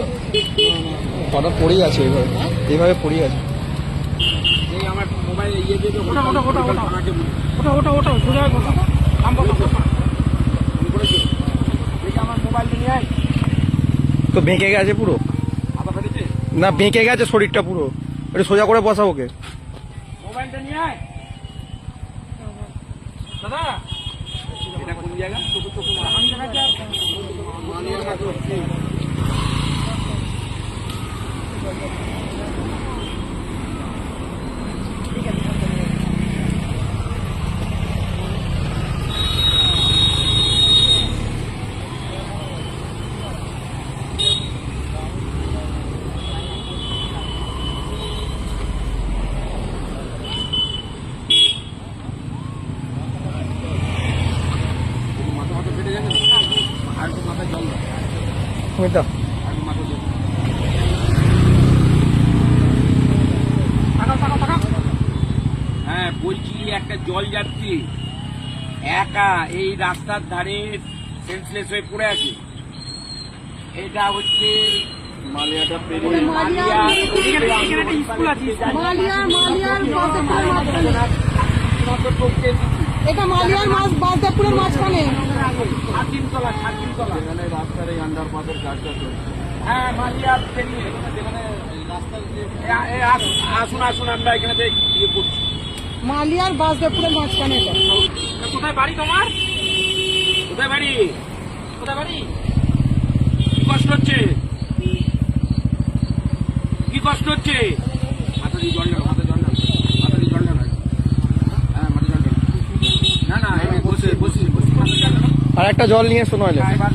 তো কটা পড়েই আছে এইভাবে। এইভাবে পড়েই আছে। এই আমার মোবাইল ইয়ে দিয়ে দেবো। ওটা, ওটা, ওটা, ওটা। ওটা ওটা ওটা সোজা? দেখি আমার মোবাইলটা নিয়ে আয়। তো বেঁকে গেছে পুরো? না বেঁকে গেছে শরীরটা পুরো। একটু সোজা করে বসা ওকে। মোবাইলটা নিয়ে আয়। দাদা। এটা কোন জায়গা? আমি আর মানিয়ার কাছে হচ্ছে। মাথা মাথা ফেটে গেছে না? আর একটু মাথায় জল দাও জল দাও। হ্যাঁ বলছি একটা জল যাত্রী একা এই রাস্তার ধারে সেন্সলেস হয়ে পড়ে আছে। এটা হচ্ছে মালিয়াটা পেরিয়ে মালিয়া। এখানে একটা স্কুল আছে মালিয়ার মালিয়ার বাসদেবপুরের মাঝখানে। এটা মালিয়ার মাছ বাসদেবপুরের মাঝখানে। হ্যাঁ আসুন আসুন আমরা এখানে ইয়ে করছি। মালিয়ার বাসদেবপুরের মাঝখানে কোথায় বাড়ি তোমার? কোথায় বাড়ি? কোথায় বাড়ি? কি কষ্ট হচ্ছে? কি কষ্ট হচ্ছে মাথা দিয়ে জল ঢালো মাথা জল ঢালো মাথা দিয়ে জল ঢালো হ্যাঁ মাথা জল ঢালো না না এই বসে বসে বসে মাথা জল ঢালো আর একটা জল নিয়ে এবার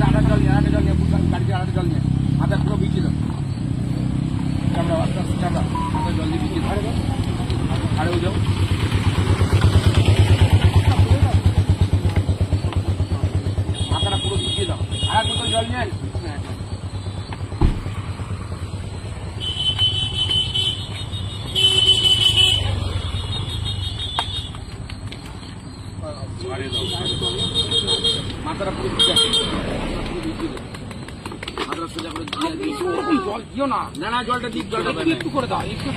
আরেকটা জল নিয়ে। ছাড়িয়ে দাও। মাথাটা পুরো মাথাটা সোজা করে জল দিও না। না না জলটা দিক জলটা একটু করে দাও একটু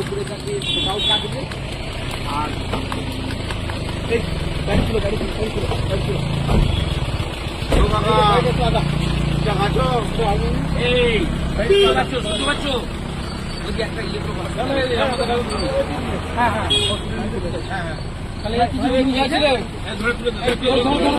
উপরে থাকে সেটাও কাটবে আর এই গাড়ি ছিল গাড়ি ছিল গাড়ি ছিল গাড়ি ছিল ও বাবা। জাহাজো এই গাড়ি চালাচ্ছো শুনতে পাচ্ছ ওই যে একটা ইয়ে করো হ্যাঁ হ্যাঁ।